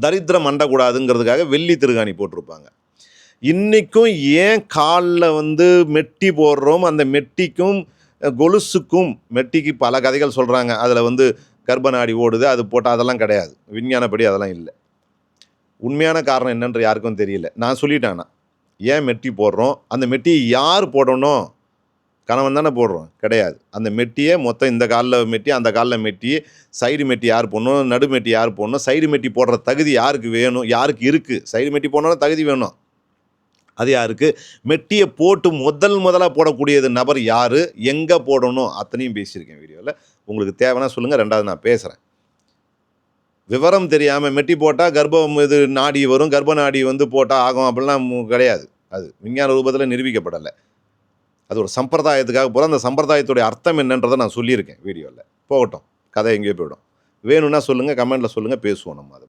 தரித்திரம் மண்டக்கூடாதுங்கிறதுக்காக வெள்ளி திருகாணி போட்டிருப்பாங்க. இன்றைக்கும் ஏன் காலில் வந்து மெட்டி போடுறோம் அந்த மெட்டிக்கும் கொலுசுக்கும் மெட்டிக்கு பல கதைகள் சொல்கிறாங்க அதில் வந்து கர்ப்பநாடி ஓடுது அது போட்டால் அதெல்லாம் கிடையாது. விஞ்ஞானப்படி அதெல்லாம் இல்லை. உண்மையான காரணம் என்னன்ற யாருக்கும் தெரியல. நான் சொல்லிட்டேன் ஏன் மெட்டி போடுறோம்? அந்த மெட்டியை யார் போடணும்? கணவன் தானே போடுறோம். கிடையாது. அந்த மெட்டியை மொத்தம் இந்த காலில் மெட்டி அந்த காலில் மெட்டி சைடு மெட்டி யார் போடணும் நடு மெட்டி யார் போடணும் சைடு மெட்டி போடுற தகுதி யாருக்கு வேணும் யாருக்கு இருக்குது சைடு மெட்டி போடணும் தகுதி வேணும். அது யாருக்கு? மெட்டியை போட்டு முதல் முதலாக போடக்கூடியது நபர் யார்? எங்கே போடணும்? அத்தனையும் பேசியிருக்கேன் வீடியோவில் உங்களுக்கு தேவைன்னா சொல்லுங்கள் ரெண்டாவது நான் பேசுகிறேன் விவரம் தெரியாமல் மெட்டி போட்டால் கர்ப்பம் இது நாடி வரும். கர்ப்ப நாடி வந்து போட்டால் ஆகும். அப்படிலாம் கிடையாது. அது விஞ்ஞான ரூபத்தில் நிரூபிக்கப்படலை. அது ஒரு சம்பிரதாயத்துக்காக போகிற அந்த சம்பிரதாயத்துடைய அர்த்தம் என்னன்றதை நான் சொல்லியிருக்கேன் வீடியோவில் போகட்டும். கதை எங்கேயோ போயிடும். வேணும்னா சொல்லுங்கள் கமெண்ட்டில் சொல்லுங்கள் பேசுவோம் நம்ம அதை.